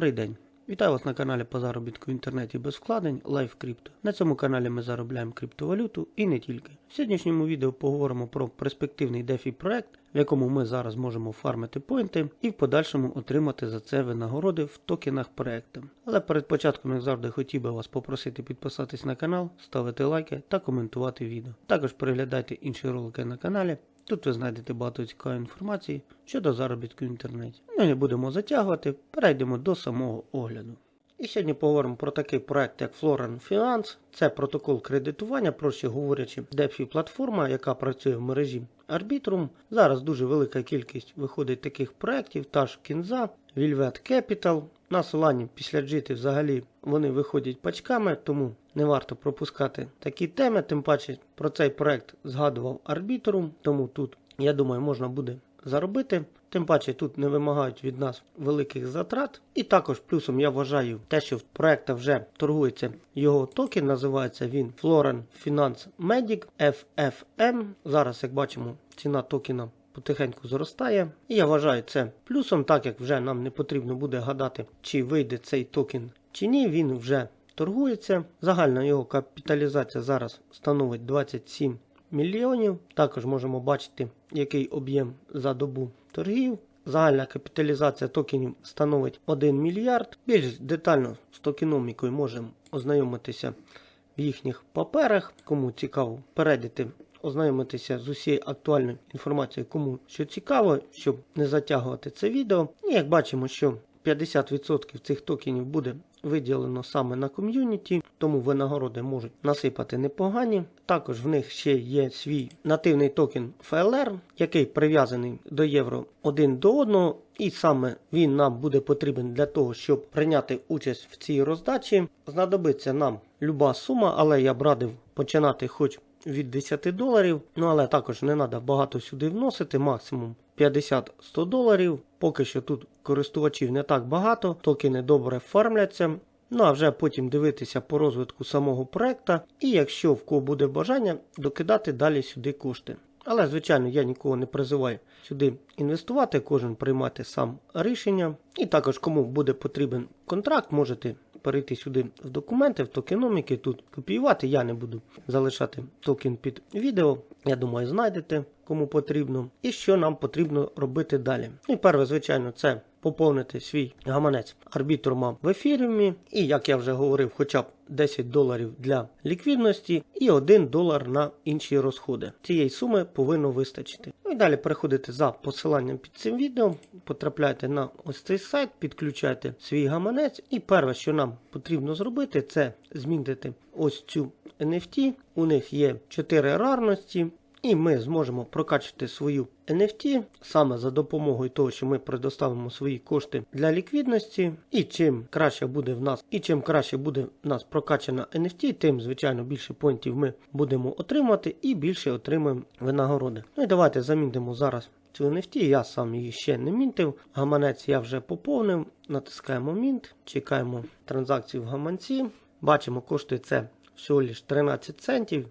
Добрий день! Вітаю вас на каналі по заробітку в інтернеті без вкладень Live Crypto. На цьому каналі ми заробляємо криптовалюту і не тільки. В сьогоднішньому відео поговоримо про перспективний DeFi проект, в якому ми зараз можемо фармити поінти і в подальшому отримати за це винагороди в токенах проекту. Але перед початком, як завжди, хотів би вас попросити підписатись на канал, ставити лайки та коментувати відео. Також переглядайте інші ролики на каналі. Тут ви знайдете багато цікавої інформації щодо заробітку в інтернеті. Ми не будемо затягувати, перейдемо до самого огляду. І сьогодні поговоримо про такий проект, як Floran Finance. Це протокол кредитування, проще говорячи, DeFi платформа, яка працює в мережі Arbitrum. Зараз дуже велика кількість виходить таких проєктів, та ж Kinza, Velvet Capital. На Solana після джити взагалі вони виходять пачками, тому не варто пропускати такі теми. Тим паче про цей проект згадував Arbitrum, тому тут, я думаю, можна буде заробити. Тим паче тут не вимагають від нас великих затрат. І також плюсом я вважаю те, що в проекта вже торгується його токен, називається він Floran Finance Medic FFM. Зараз, як бачимо, ціна токена потихеньку зростає. І я вважаю це плюсом, так як вже нам не потрібно буде гадати, чи вийде цей токен чи ні. Він вже торгується. Загальна його капіталізація зараз становить 27 мільйонів. Також можемо бачити, який об'єм за добу торгів. Загальна капіталізація токенів становить 1 мільярд. Більш детально з токеномікою можемо ознайомитися в їхніх паперах. Кому цікаво, перейдете, ознайомитися з усією актуальною інформацією, кому що цікаво, щоб не затягувати це відео. І як бачимо, що 50% цих токенів буде виділено саме на ком'юніті, тому винагороди можуть насипати непогані. Також в них ще є свій нативний токен FLR, який прив'язаний до євро один до одного, і саме він нам буде потрібен для того, щоб прийняти участь в цій роздачі. Знадобиться нам люба сума, але я б радив починати хоч від 10 доларів. Ну але також не треба багато сюди вносити, максимум 50-100 доларів. Поки що тут користувачів не так багато, токени добре фармляться. Ну а вже потім дивитися по розвитку самого проекта, і якщо в кого буде бажання, докидати далі сюди кошти. Але, звичайно, я нікого не призиваю сюди інвестувати, кожен приймати сам рішення. І також, кому буде потрібен контракт, можете перейти сюди в документи, в токеноміки, тут копіювати. Я не буду залишати токен під відео. Я думаю, знайдете кому потрібно. І що нам потрібно робити далі. І перше, звичайно, це поповнити свій гаманець арбітрума в ефіріумі. І, як я вже говорив, хоча б 10 доларів для ліквідності і 1 долар на інші розходи. Цієї суми повинно вистачити. Ну і далі переходите за посиланням під цим відео, потрапляєте на ось цей сайт, підключайте свій гаманець. І перше, що нам потрібно зробити, це змінити ось цю NFT. У них є 4 рарності. І ми зможемо прокачати свою NFT саме за допомогою того, що ми предоставимо свої кошти для ліквідності. І чим краще буде в нас, і чим краще буде в нас прокачана NFT, тим, звичайно, більше поінтів ми будемо отримати і більше отримаємо винагороди. Ну і давайте замінимо зараз цю NFT. Я сам її ще не мінтив. Гаманець я вже поповнив. Натискаємо Мінт, чекаємо транзакцію в гаманці. Бачимо, коштує це всього лиш 13 центів.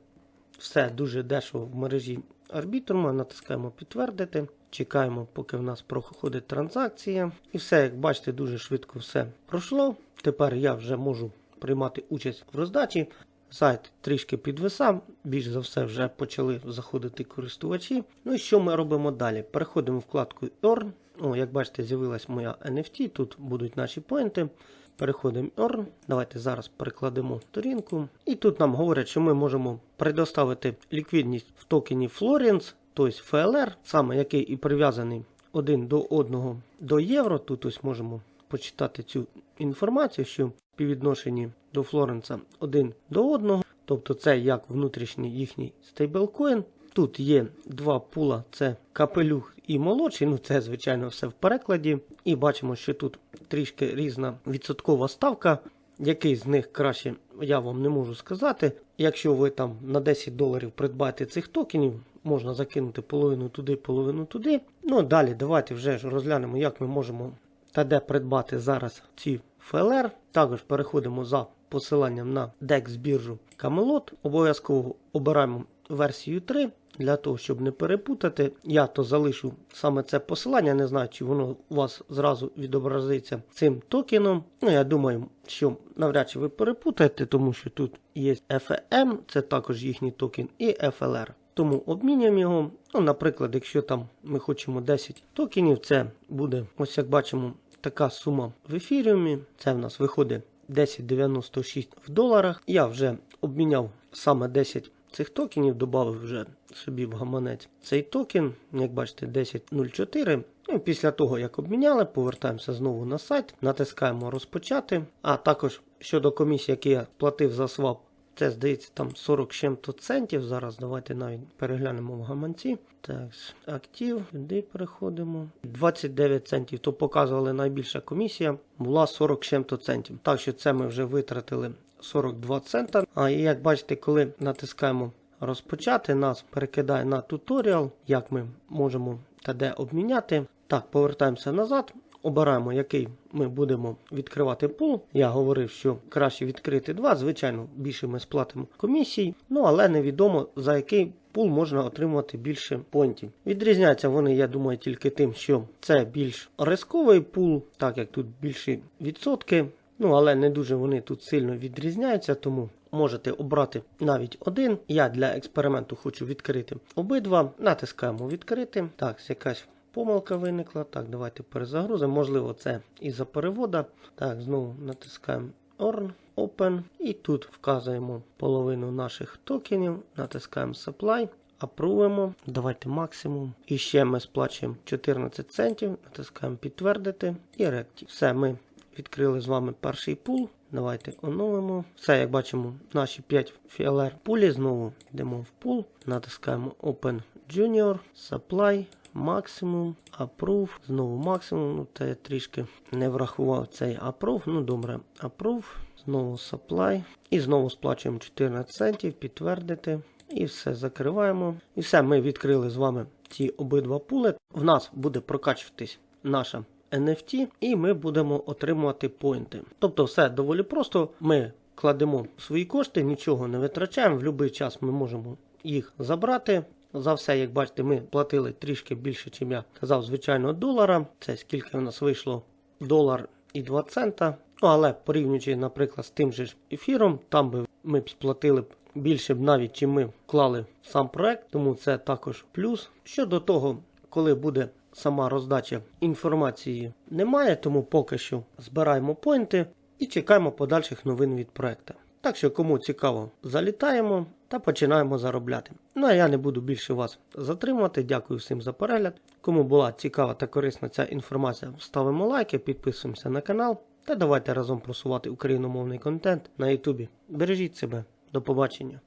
Все дуже дешево в мережі арбітрума. Натискаємо підтвердити. Чекаємо, поки в нас проходить транзакція. І все, як бачите, дуже швидко все пройшло. Тепер я вже можу приймати участь в роздачі. Сайт трішки підвисав, більш за все вже почали заходити користувачі. Ну і що ми робимо далі? Переходимо вкладку Earn. О, як бачите, з'явилась моя NFT. Тут будуть наші поінти. Переходимо Earn. Давайте зараз перекладемо сторінку. І тут нам говорять, що ми можемо предоставити ліквідність в токені Florence, тобто FLR, саме який і прив'язаний один до одного до євро. Тут ось можемо почитати цю інформацію, що в співвідношенні до Флоренса один до одного. Тобто це як внутрішній їхній стейблкоін. Тут є два пула: це капелюх і молодший. Ну це, звичайно, все в перекладі. І бачимо, що тут трішки різна відсоткова ставка. Який з них краще, я вам не можу сказати. Якщо ви там на 10 доларів придбаєте цих токенів, можна закинути половину туди, половину туди. Ну далі давайте вже розглянемо, як ми можемо та де придбати зараз ці FLR. Також переходимо за посиланням на DEX біржу Camelot. Обов'язково обираємо версію 3. Для того, щоб не перепутати, я то залишу саме це посилання. Не знаю, чи воно у вас зразу відобразиться цим токеном. Ну, я думаю, що навряд чи ви перепутаєте, тому що тут є FEM, це також їхній токен, і FLR. Тому обмінюємо його. Ну, наприклад, якщо там ми хочемо 10 токенів, це буде, ось як бачимо, така сума в ефіріумі. Це в нас виходить 10,96 в доларах. Я вже обміняв саме 10 цих токенів, додав вже собі в гаманець цей токен, як бачите, 10.04. Ну, після того, як обміняли, повертаємося знову на сайт, натискаємо розпочати. А також щодо комісії, які я платив за свап, це здається там 40 з чим-то центів. Зараз давайте навіть переглянемо в гаманці. Так, актив, сюди переходимо. 29 центів. То показували найбільша комісія. Була 40 з чим-то центів. Так що це ми вже витратили 42 цента. А і як бачите, коли натискаємо розпочати, нас перекидає на туторіал, як ми можемо та де обміняти. Так, повертаємося назад. Обираємо, який ми будемо відкривати пул. Я говорив, що краще відкрити два. Звичайно, більше ми сплатимо комісій, ну але невідомо за який пул можна отримувати більше понтів. Відрізняються вони, я думаю, тільки тим, що це більш рисковий пул, так як тут більші відсотки. Ну, але не дуже вони тут сильно відрізняються, тому можете обрати навіть один. Я для експерименту хочу відкрити обидва. Натискаємо відкрити. Так, якась помилка виникла. Так, давайте перезагрузимо. Можливо, це із-за перевода. Так, знову натискаємо Earn, Open. І тут вказуємо половину наших токенів. Натискаємо Supply. Апрувимо, давайте максимум. І ще ми сплачуємо 14 центів, натискаємо підтвердити і ректі. Все, ми відкрили з вами перший пул. Давайте оновимо. Все, як бачимо, наші 5 фіалер пулі. Знову йдемо в пул, натискаємо Open Junior, Supply, Maximum, Approve. Знову максимум. Ну, це я трішки не врахував цей Approve. Ну добре, Approve. Знову Supply. І знову сплачуємо 14 центів, підтвердити. І все закриваємо. І все, ми відкрили з вами ці обидва пули. В нас буде прокачуватись наша NFT, і ми будемо отримувати поінти. Тобто, все доволі просто. Ми кладемо свої кошти, нічого не витрачаємо. В будь-який час ми можемо їх забрати. За все, як бачите, ми платили трішки більше, чим я казав, звичайно, долара. Це скільки у нас вийшло долар і 2 цента. Ну, але порівнюючи, наприклад, з тим же ж ефіром, там би ми б сплатили більше б навіть, чим ми вклали в сам проект, тому це також плюс. Щодо того, коли буде сама роздача інформації, немає, тому поки що збираємо поінти і чекаємо подальших новин від проекту. Так що, кому цікаво, залітаємо та починаємо заробляти. Ну а я не буду більше вас затримувати. Дякую всім за перегляд. Кому була цікава та корисна ця інформація, ставимо лайки, підписуємося на канал та давайте разом просувати україномовний контент на Ютубі. Бережіть себе, до побачення.